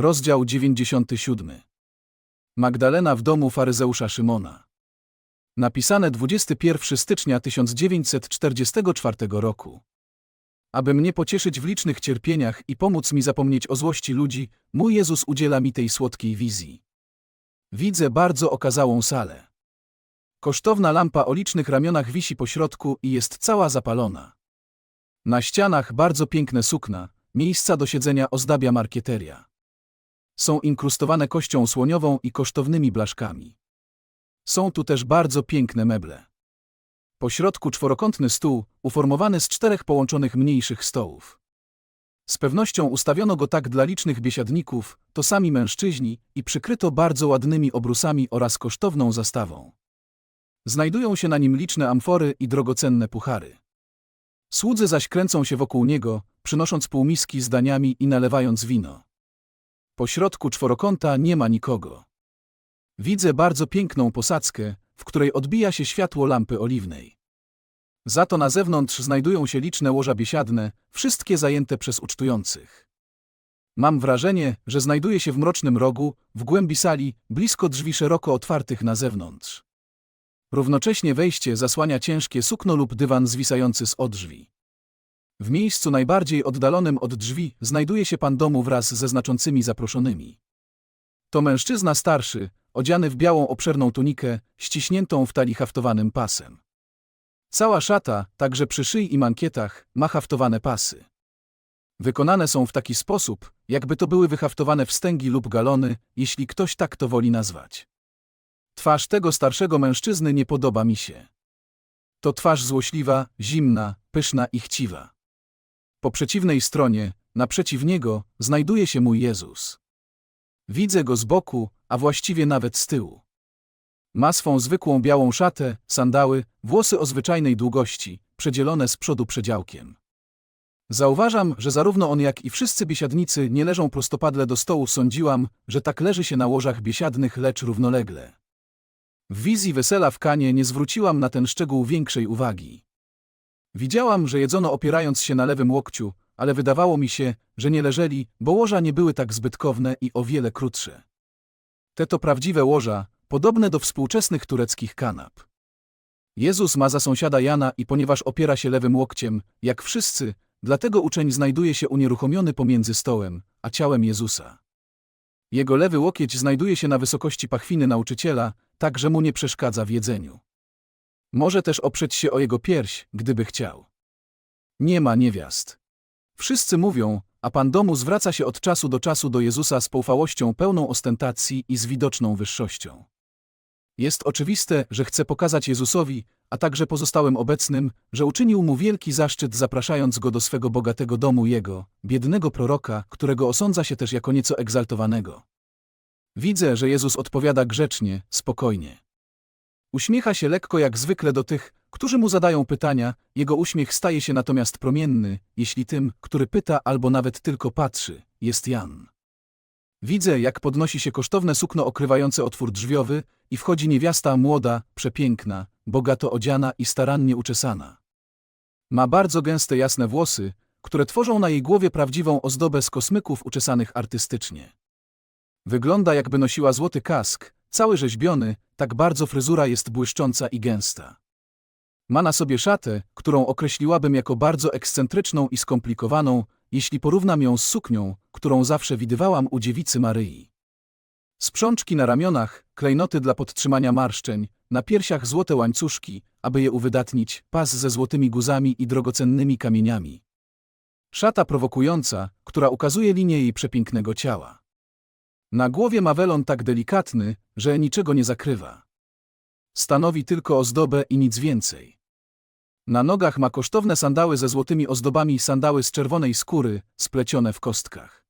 Rozdział 97. Magdalena w domu faryzeusza Szymona. Napisane 21 stycznia 1944 roku. Aby mnie pocieszyć w licznych cierpieniach i pomóc mi zapomnieć o złości ludzi, mój Jezus udziela mi tej słodkiej wizji. Widzę bardzo okazałą salę. Kosztowna lampa o licznych ramionach wisi po środku i jest cała zapalona. Na ścianach bardzo piękne sukna, miejsca do siedzenia ozdabia markieteria. Są inkrustowane kością słoniową i kosztownymi blaszkami. Są tu też bardzo piękne meble. Po środku czworokątny stół, uformowany z czterech połączonych mniejszych stołów. Z pewnością ustawiono go tak dla licznych biesiadników, to sami mężczyźni, i przykryto bardzo ładnymi obrusami oraz kosztowną zastawą. Znajdują się na nim liczne amfory i drogocenne puchary. Słudzy zaś kręcą się wokół niego, przynosząc półmiski z daniami i nalewając wino. Po środku czworokąta nie ma nikogo. Widzę bardzo piękną posadzkę, w której odbija się światło lampy oliwnej. Za to na zewnątrz znajdują się liczne łoża biesiadne, wszystkie zajęte przez ucztujących. Mam wrażenie, że znajduję się w mrocznym rogu, w głębi sali, blisko drzwi szeroko otwartych na zewnątrz. Równocześnie wejście zasłania ciężkie sukno lub dywan zwisający z odrzwi. W miejscu najbardziej oddalonym od drzwi znajduje się pan domu wraz ze znaczącymi zaproszonymi. To mężczyzna starszy, odziany w białą obszerną tunikę, ściśniętą w talii haftowanym pasem. Cała szata, także przy szyi i mankietach, ma haftowane pasy. Wykonane są w taki sposób, jakby to były wyhaftowane wstęgi lub galony, jeśli ktoś tak to woli nazwać. Twarz tego starszego mężczyzny nie podoba mi się. To twarz złośliwa, zimna, pyszna i chciwa. Po przeciwnej stronie, naprzeciw niego, znajduje się mój Jezus. Widzę go z boku, a właściwie nawet z tyłu. Ma swą zwykłą białą szatę, sandały, włosy o zwyczajnej długości, przedzielone z przodu przedziałkiem. Zauważam, że zarówno on jak i wszyscy biesiadnicy nie leżą prostopadle do stołu sądziłam, że tak leży się na łożach biesiadnych, lecz równolegle. W wizji wesela w Kanie nie zwróciłam na ten szczegół większej uwagi. Widziałam, że jedzono opierając się na lewym łokciu, ale wydawało mi się, że nie leżeli, bo łoża nie były tak zbytkowne i o wiele krótsze. Te to prawdziwe łoża, podobne do współczesnych tureckich kanap. Jezus ma za sąsiada Jana i ponieważ opiera się lewym łokciem, jak wszyscy, dlatego uczeń znajduje się unieruchomiony pomiędzy stołem, a ciałem Jezusa. Jego lewy łokieć znajduje się na wysokości pachwiny nauczyciela, tak że mu nie przeszkadza w jedzeniu. Może też oprzeć się o jego pierś, gdyby chciał. Nie ma niewiast. Wszyscy mówią, a pan domu zwraca się od czasu do czasu do Jezusa z poufałością pełną ostentacji i z widoczną wyższością. Jest oczywiste, że chce pokazać Jezusowi, a także pozostałym obecnym, że uczynił mu wielki zaszczyt zapraszając go do swego bogatego domu jego, biednego proroka, którego osądza się też jako nieco egzaltowanego. Widzę, że Jezus odpowiada grzecznie, spokojnie. Uśmiecha się lekko jak zwykle do tych, którzy mu zadają pytania, jego uśmiech staje się natomiast promienny, jeśli tym, który pyta albo nawet tylko patrzy, jest Jan. Widzę, jak podnosi się kosztowne sukno okrywające otwór drzwiowy i wchodzi niewiasta młoda, przepiękna, bogato odziana i starannie uczesana. Ma bardzo gęste jasne włosy, które tworzą na jej głowie prawdziwą ozdobę z kosmyków uczesanych artystycznie. Wygląda jakby nosiła złoty kask, cały rzeźbiony, tak bardzo fryzura jest błyszcząca i gęsta. Ma na sobie szatę, którą określiłabym jako bardzo ekscentryczną i skomplikowaną, jeśli porównam ją z suknią, którą zawsze widywałam u dziewicy Maryi. Sprzączki na ramionach, klejnoty dla podtrzymania marszczeń, na piersiach złote łańcuszki, aby je uwydatnić, pas ze złotymi guzami i drogocennymi kamieniami. Szata prowokująca, która ukazuje linię jej przepięknego ciała. Na głowie ma welon tak delikatny, że niczego nie zakrywa. Stanowi tylko ozdobę i nic więcej. Na nogach ma kosztowne sandały ze złotymi ozdobami sandały z czerwonej skóry, splecione w kostkach.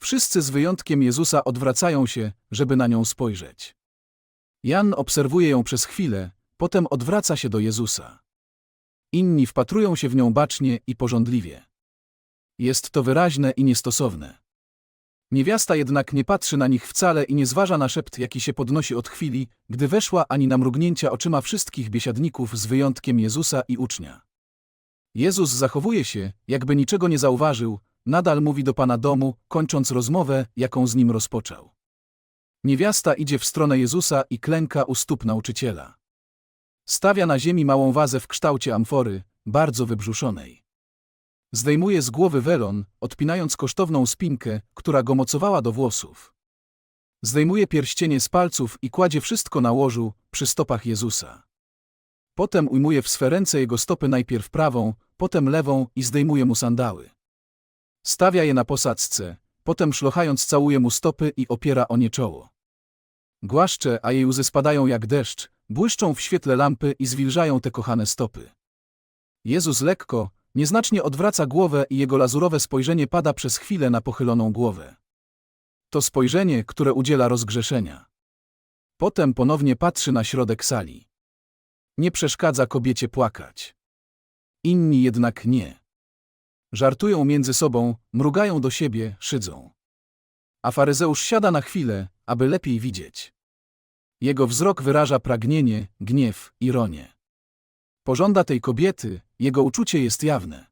Wszyscy z wyjątkiem Jezusa odwracają się, żeby na nią spojrzeć. Jan obserwuje ją przez chwilę, potem odwraca się do Jezusa. Inni wpatrują się w nią bacznie i pożądliwie. Jest to wyraźne i niestosowne. Niewiasta jednak nie patrzy na nich wcale i nie zważa na szept, jaki się podnosi od chwili, gdy weszła ani na mrugnięcia oczyma wszystkich biesiadników z wyjątkiem Jezusa i ucznia. Jezus zachowuje się, jakby niczego nie zauważył, nadal mówi do pana domu, kończąc rozmowę, jaką z nim rozpoczął. Niewiasta idzie w stronę Jezusa i klęka u stóp nauczyciela. Stawia na ziemi małą wazę w kształcie amfory, bardzo wybrzuszonej. Zdejmuje z głowy welon, odpinając kosztowną spinkę, która go mocowała do włosów. Zdejmuje pierścienie z palców i kładzie wszystko na łożu, przy stopach Jezusa. Potem ujmuje w swe ręce jego stopy najpierw prawą, potem lewą i zdejmuje mu sandały. Stawia je na posadzce, potem szlochając całuje mu stopy i opiera o nie czoło. Głaszcze, a jej łzy spadają jak deszcz, błyszczą w świetle lampy i zwilżają te kochane stopy. Jezus lekko, nieznacznie odwraca głowę i jego lazurowe spojrzenie pada przez chwilę na pochyloną głowę. To spojrzenie, które udziela rozgrzeszenia. Potem ponownie patrzy na środek sali. Nie przeszkadza kobiecie płakać. Inni jednak nie. Żartują między sobą, mrugają do siebie, szydzą. A faryzeusz siada na chwilę, aby lepiej widzieć. Jego wzrok wyraża pragnienie, gniew, ironię. Pożąda tej kobiety, jego uczucie jest jawne.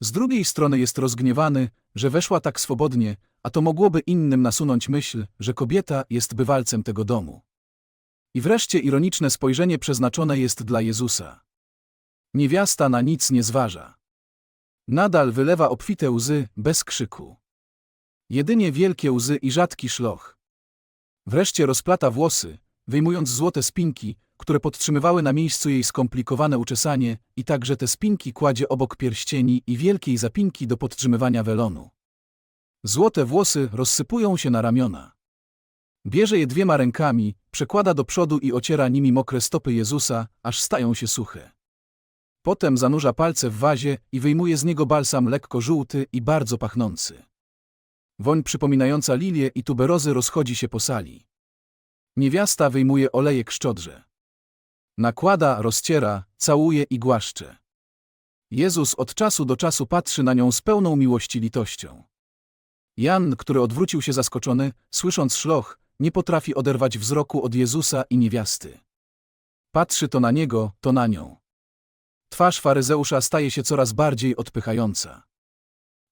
Z drugiej strony jest rozgniewany, że weszła tak swobodnie, a to mogłoby innym nasunąć myśl, że kobieta jest bywalcem tego domu. I wreszcie ironiczne spojrzenie przeznaczone jest dla Jezusa. Niewiasta na nic nie zważa. Nadal wylewa obfite łzy, bez krzyku. Jedynie wielkie łzy i rzadki szloch. Wreszcie rozplata włosy, wyjmując złote spinki, które podtrzymywały na miejscu jej skomplikowane uczesanie, i także te spinki kładzie obok pierścieni i wielkiej zapinki do podtrzymywania welonu. Złote włosy rozsypują się na ramiona. Bierze je dwiema rękami, przekłada do przodu i ociera nimi mokre stopy Jezusa, aż stają się suche. Potem zanurza palce w wazie i wyjmuje z niego balsam lekko żółty i bardzo pachnący. Woń przypominająca lilię i tuberozy rozchodzi się po sali. Niewiasta wyjmuje olejek szczodrze. Nakłada, rozciera, całuje i głaszcze. Jezus od czasu do czasu patrzy na nią z pełną miłości litością. Jan, który odwrócił się zaskoczony, słysząc szloch, nie potrafi oderwać wzroku od Jezusa i niewiasty. Patrzy to na niego, to na nią. Twarz faryzeusza staje się coraz bardziej odpychająca.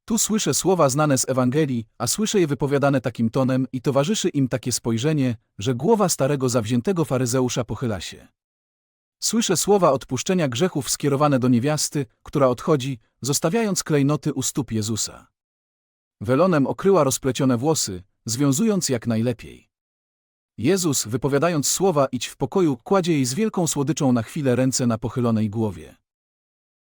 Tu słyszę słowa znane z Ewangelii, a słyszę je wypowiadane takim tonem i towarzyszy im takie spojrzenie, że głowa starego zawziętego faryzeusza pochyla się. Słyszę słowa odpuszczenia grzechów skierowane do niewiasty, która odchodzi, zostawiając klejnoty u stóp Jezusa. Welonem okryła rozplecione włosy, związując jak najlepiej. Jezus, wypowiadając słowa idź w pokoju, kładzie jej z wielką słodyczą na chwilę ręce na pochylonej głowie.